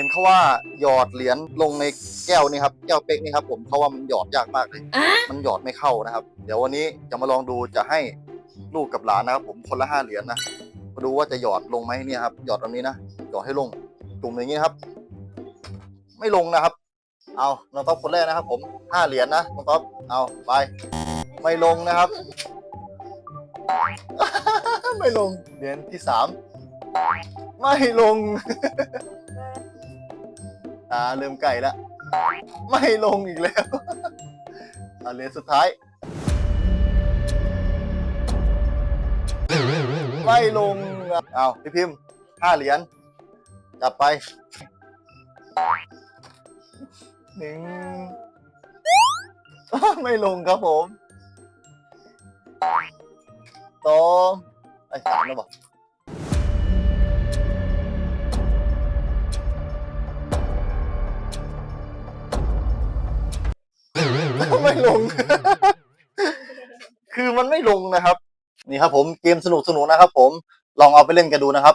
ห็นเขาว่าหยอดเหรียญลงในแก้วนี่ครับแก้วเป๊กนี่ครับผมเขาว่ามันหยอดยากมากเลยอะมันหยอดไม่เข้านะครับ เดี๋ยววันนี้จะมาลองดูจะให้ลูกกับหลานนะครับผมคนละห้าเหรียญนะมาดูว่าจะหยอดลงไหมเนี่ยครับหยอดตรงนี้นะหยอดให้ลงจุ่มอย่างนี้นะครับ ไม่ลงนะครับ เอาน้องต๊อบคนแรกนะครับ ผมห้าเหรียญนะน้องต๊อบเอาไป ไม่ลงนะครับ ไม่ลงเหรียญที่สามไม่ลง ตาเริ่มไก่ล้วไม่ลงอีกแล้วเอาเหรียสุดท้าย ไม่ลงเอาพี่พิมพ์ห้าเหรียญจับไปหนึ่งไม่ลงครับผมสองไอ้สามแล้วบอก ไม่ลง คือมันไม่ลงนะครับ นี่ครับผมเกมสนุกสนุกๆนะครับผมลองเอาไปเล่นกันดูนะครับ